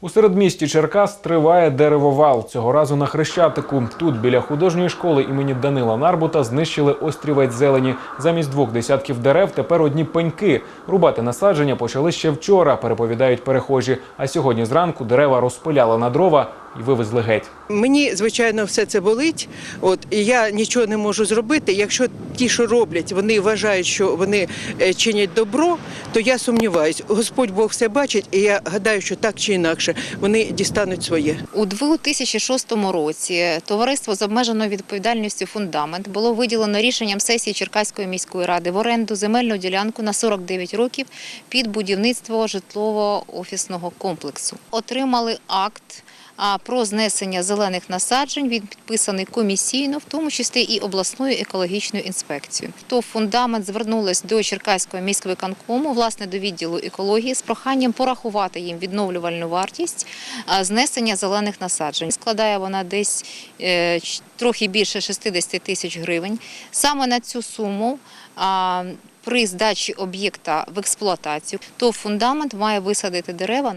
У середмісті Черкас триває деревовал. Цього разу на Хрещатику. Тут, біля художньої школи імені Данила Нарбута, знищили острівець зелені. Замість двох десятків дерев тепер одні пеньки. Рубати насадження почали ще вчора, переповідають перехожі. А сьогодні зранку дерева розпиляли на дрова і вивезли геть. Мені, звичайно, все це болить. От і я нічого не можу зробити. Якщо ті, що роблять, вони вважають, що вони е, чинять добро, то я сумніваюсь. Господь Бог все бачить, і я гадаю, що так чи інакше вони дістануть своє. У 2006 році товариство з обмеженою відповідальністю фундамент було виділено рішенням сесії Черкаської міської ради в оренду земельну ділянку на 49 років під будівництво житлово-офісного комплексу. Отримали акт. Про знесення зелених насаджень він підписаний комісійно, в тому числі і обласною екологічною інспекцією. То фундамент звернулась до Черкаського міськвиконкому, власне, до відділу екології з проханням порахувати їм відновлювальну вартість знесення зелених насаджень. Складає вона десь е, трохи більше 60 тисяч гривень. Саме на цю суму. При здачі об'єкта в експлуатацію, то фундамент має висадити дерева